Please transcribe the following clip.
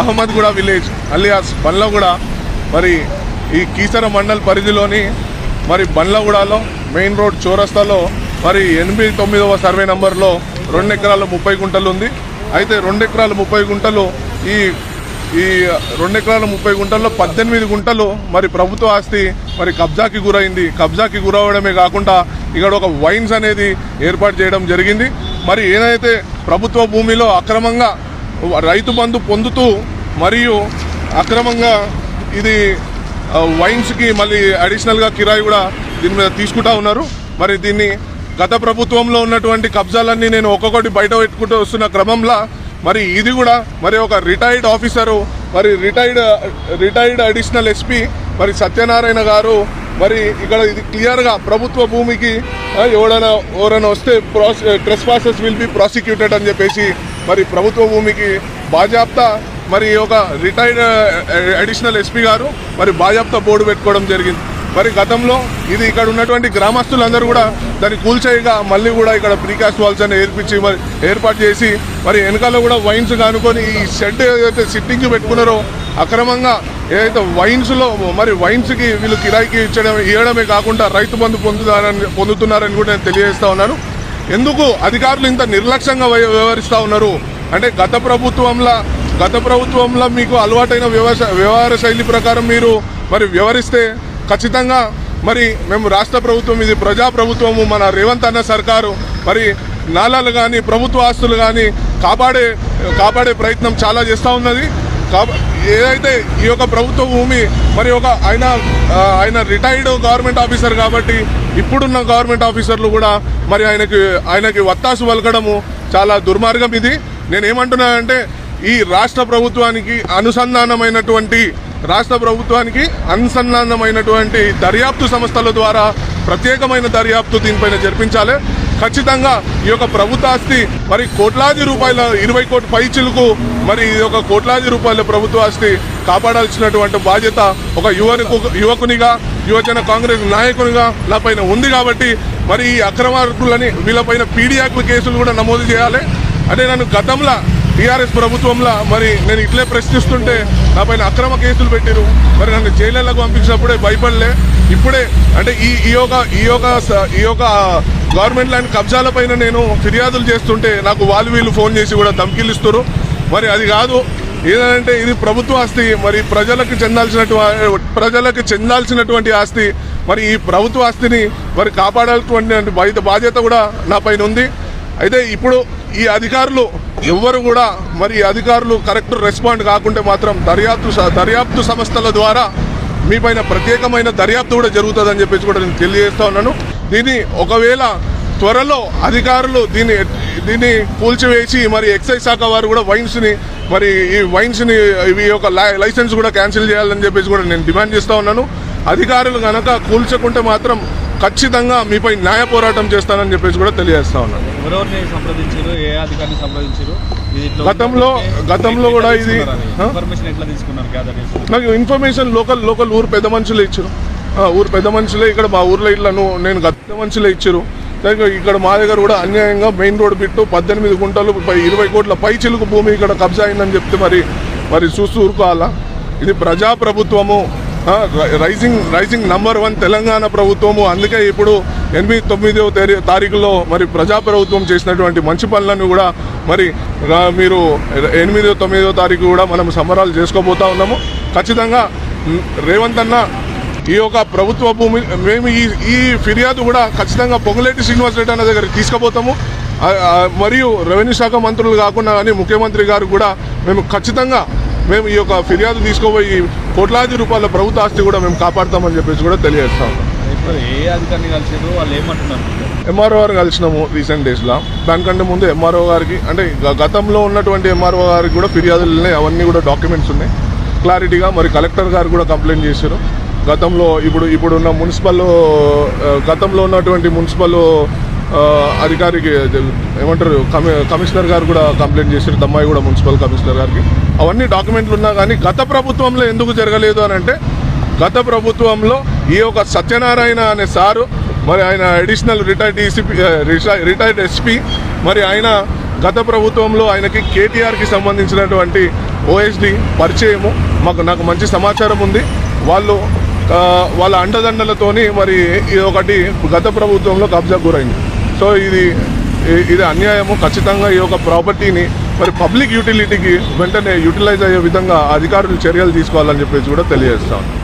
Ahmedguda village alias Bandlaguda మరి ఈ కీసర మండల్ పరిధిలోని మరి బండ్లగూడలో మెయిన్ రోడ్ చౌరస్తాలో మరి ఎనిమిది తొమ్మిదవ సర్వే నంబర్లో రెండు ఎకరాల ముప్పై గుంటలు ఉంది. అయితే రెండు ఎకరాల ముప్పై గుంటలు ఈ ఈ రెండు ఎకరాల ముప్పై గుంటల్లో పద్దెనిమిది గుంటలు మరి ప్రభుత్వ ఆస్తి మరి కబ్జాకి గురైంది. కబ్జాకి గురవడమే కాకుండా ఇక్కడ ఒక వైన్స్ అనేది ఏర్పాటు చేయడం జరిగింది. మరి ఏదైతే ప్రభుత్వ భూమిలో అక్రమంగా రైతు బంధు పొందుతూ మరియు అక్రమంగా ఇది వైన్స్కి మళ్ళీ అడిషనల్గా కిరాయి కూడా దీని మీద తీసుకుంటా ఉన్నారు. మరి దీన్ని గత ప్రభుత్వంలో ఉన్నటువంటి కబ్జాలన్నీ నేను ఒక్కొక్కటి బయట పెట్టుకుంటూ వస్తున్న క్రమంలో మరి ఇది కూడా మరి ఒక రిటైర్డ్ ఆఫీసరు మరి రిటైర్డ్ రిటైర్డ్ అడిషనల్ ఎస్పీ మరి సత్యనారాయణ గారు మరి ఇక్కడ ఇది క్లియర్గా ప్రభుత్వ భూమికి ఎవడైనా ఎవరైనా వస్తే ప్రాస్ trespassers will be prosecuted అని చెప్పేసి మరి ప్రభుత్వ భూమికి బాజాప్తా మరి ఒక రిటైర్డ్ అడిషనల్ ఎస్పీ గారు మరి బాజాప్తా బోర్డు పెట్టుకోవడం జరిగింది. మరి గతంలో ఇది ఇక్కడ ఉన్నటువంటి గ్రామస్తులందరూ కూడా దాన్ని కూల్చేయగా మళ్ళీ కూడా ఇక్కడ ప్రీకాస్ట్ వాల్స్ అని ఏర్పించి మరి ఏర్పాటు చేసి మరి వెనకాల కూడా వైన్స్ కానుకొని ఈ షెడ్ ఏదైతే సిట్టింగ్ పెట్టుకున్నారో అక్రమంగా ఏదైతే వైన్స్లో మరి వైన్స్కి వీళ్ళు కిరాయికి ఇచ్చడం ఇవ్వడమే కాకుండా రైతు బంధు పొందుతారని పొందుతున్నారని కూడా నేను తెలియజేస్తా ఉన్నాను. ఎందుకు అధికారులు ఇంత నిర్లక్ష్యంగా వ్య- ఉన్నారు? అంటే గత ప్రభుత్వంలో గత ప్రభుత్వంలో మీకు అలవాటైన వ్యవసాయ వ్యవహార శైలి ప్రకారం మీరు మరి వ్యవహరిస్తే ఖచ్చితంగా మరి మేము రాష్ట్ర ప్రభుత్వం ఇది ప్రజా ప్రభుత్వము మన రేవంత్ అన్న సర్కారు మరి నాలాలు కానీ ప్రభుత్వ ఆస్తులు కానీ కాపాడే కాపాడే ప్రయత్నం చాలా చేస్తూ ఉన్నది. ఏదైతే ఈ యొక్క ప్రభుత్వ భూమి మరి ఒక ఆయన ఆయన రిటైర్డ్ గవర్నమెంట్ ఆఫీసర్ కాబట్టి ఇప్పుడున్న గవర్నమెంట్ ఆఫీసర్లు కూడా మరి ఆయనకి ఆయనకి వత్తాసు పలకడము చాలా దుర్మార్గం ఇది. నేనేమంటున్నానంటే ఈ రాష్ట్ర ప్రభుత్వానికి అనుసంధానమైనటువంటి రాష్ట్ర ప్రభుత్వానికి అనుసంధానమైనటువంటి దర్యాప్తు సంస్థల ద్వారా ప్రత్యేకమైన దర్యాప్తు దీనిపైన జరిపించాలి. ఖచ్చితంగా ఈ యొక్క ప్రభుత్వ ఆస్తి మరి కోట్లాది రూపాయల ఇరవై కోట్ల పైచిలకు మరి ఈ యొక్క కోట్లాది రూపాయల ప్రభుత్వ ఆస్తి కాపాడాల్సినటువంటి బాధ్యత ఒక యువకు యువకునిగా యువజన కాంగ్రెస్ నాయకునిగా నా పైన ఉంది కాబట్టి మరి ఈ అక్రమార్కులని వీళ్ళపైన పీడియాక్లు కేసులు కూడా నమోదు చేయాలి. అంటే నన్ను గతంలో టీఆర్ఎస్ ప్రభుత్వంలో మరి నేను ఇట్లే ప్రశ్నిస్తుంటే నా పైన అక్రమ కేసులు పెట్టిరు. మరి నన్ను జైళ్ళకు పంపించినప్పుడే భయపడలే. ఇప్పుడే అంటే ఈ ఈ యొక్క ఈ యొక్క ఈ యొక్క గవర్నమెంట్ లాంటి కబ్జాల పైన నేను ఫిర్యాదులు చేస్తుంటే నాకు వాళ్ళు వీళ్ళు ఫోన్ చేసి కూడా ధమ్కిలు ఇస్తారు మరి అది కాదు. ఏదంటే ఇది ప్రభుత్వ ఆస్తి. మరి ప్రజలకు చెందాల్సినటువంటి ప్రజలకు చెందాల్సినటువంటి ఆస్తి. మరి ఈ ప్రభుత్వ ఆస్తిని మరి కాపాడాల్సినటువంటి బాధ్యత బాధ్యత కూడా నా పైన ఉంది. అయితే ఇప్పుడు ఈ అధికారులు ఎవ్వరు కూడా మరి అధికారులు కరెక్ట్ రెస్పాండ్ కాకుంటే మాత్రం దర్యాప్తు స- దర్యాప్తు సంస్థల ద్వారా మీ పైన ప్రత్యేకమైన దర్యాప్తు కూడా జరుగుతుందని చెప్పేసి కూడా నేను తెలియజేస్తా ఉన్నాను. దీన్ని ఒకవేళ త్వరలో అధికారులు దీన్ని దీన్ని కూల్చివేసి మరి ఎక్సైజ్ శాఖ వారు కూడా వైన్స్ని మరి ఈ వైన్స్ని ఇవి యొక్క లై- లైసెన్స్ కూడా క్యాన్సిల్ చేయాలని చెప్పేసి కూడా నేను డిమాండ్ చేస్తా ఉన్నాను. అధికారులు కనుక కూల్చకుంటే మాత్రం ఖచ్చితంగా మీపై న్యాయ పోరాటం చేస్తానని చెప్పేసి కూడా తెలియజేస్తా ఉన్నాను. ఎవరెవరిని సంప్రదించారు ఏ అధికారిని సంప్రదించారు గతంలో- గతంలో కూడా ఇది-? ఇన్ఫర్మేషన్ ఎట్లా తీసుకున్నారు గ్యాదర్ నాకు ఇన్ఫర్మేషన్ లోకల్ లోకల్ ఊరు పెద్ద మనుషులే ఇచ్చారు. ఊరు పెద్ద మనుషులే ఇక్కడ మా ఊర్లో ఇట్లా నేను పెద్ద మనుషులే ఇచ్చారు. ఇక్కడ మా దగ్గర కూడా అన్యాయంగా మెయిన్ రోడ్ బిట్టు పద్దెనిమిది గుంటలు ఇరవై కోట్ల పై చిలుకు భూమి ఇక్కడ కబ్జా అయిందని చెప్తే మరి మరి చూస్తూ ఊరుకోవాలా? ఇది ప్రజా ప్రభుత్వము ఆ, రై- rising rising number one Telangana ప్రభుత్వము. అందుకే ఇప్పుడు ఎనిమిది తొమ్మిదవ తేదీ తారీఖులో మరి ప్రజా ప్రభుత్వం చేసినటువంటి మంచి పనులను కూడా మరి మీరు ఎనిమిదో తొమ్మిదో తారీఖు కూడా మనం సంబరాలు చేసుకోబోతా ఉన్నాము. ఖచ్చితంగా రేవంత్ అన్న ఈ యొక్క ప్రభుత్వ భూమి మేము ఈ ఈ ఫిర్యాదు కూడా ఖచ్చితంగా పొంగులేటి శ్రీనివాస్ రెడ్డి అన్న దగ్గరికి తీసుకుపోతాము. మరియు రెవెన్యూ శాఖ మంత్రులు కాకుండా కానీ ముఖ్యమంత్రి గారు కూడా మేము ఖచ్చితంగా మేము ఈ యొక్క ఫిర్యాదు తీసుకుపోయి కోట్లాది రూపాయల ప్రభుత్వ ఆస్తి కూడా మేము కాపాడుతామని చెప్పేసి కూడా తెలియజేస్తాం. ఎంఆర్ఓ గారు కలిసినాము రీసెంట్ డేస్లో దానికంటే ముందు ఎంఆర్ఓ గారికి అంటే గతంలో ఉన్నటువంటి ఎంఆర్ఓ గారికి కూడా ఫిర్యాదులు ఉన్నాయి. అవన్నీ కూడా డాక్యుమెంట్స్ ఉన్నాయి. క్లారిటీగా మరి కలెక్టర్ గారు కూడా కంప్లైంట్ చేశారు గతంలో ఇప్పుడు ఇప్పుడున్న మున్సిపల్ గతంలో ఉన్నటువంటి మున్సిపల్ అధికారికి ఏమంటారు కమి కమిషనర్ గారు కూడా కంప్లైంట్ చేశారు దమ్మాయి కూడా మున్సిపల్ కమిషనర్ గారికి. అవన్నీ డాక్యుమెంట్లు ఉన్నా కానీ గత ప్రభుత్వంలో ఎందుకు జరగలేదు అని అంటే గత ప్రభుత్వంలో ఈ యొక్క సత్యనారాయణ అనే సారు మరి ఆయన additional retired DCP retired SP మరి ఆయన గత ప్రభుత్వంలో ఆయనకి కేటీఆర్కి సంబంధించినటువంటి ఓఎస్డి పరిచయము మాకు నాకు మంచి సమాచారం ఉంది. వాళ్ళు వాళ్ళ అండదండలతోని మరి ఇది ఒకటి గత ప్రభుత్వంలో కబ్జా గురైంది. సో ఇది ఇది అన్యాయము. ఖచ్చితంగా ఈ యొక్క ప్రాపర్టీని మరి పబ్లిక్ యూటిలిటీకి వెంటనే యూటిలైజ్ అయ్యే విధంగా అధికారులు చర్యలు తీసుకోవాలని చెప్పేసి కూడా తెలియజేస్తాను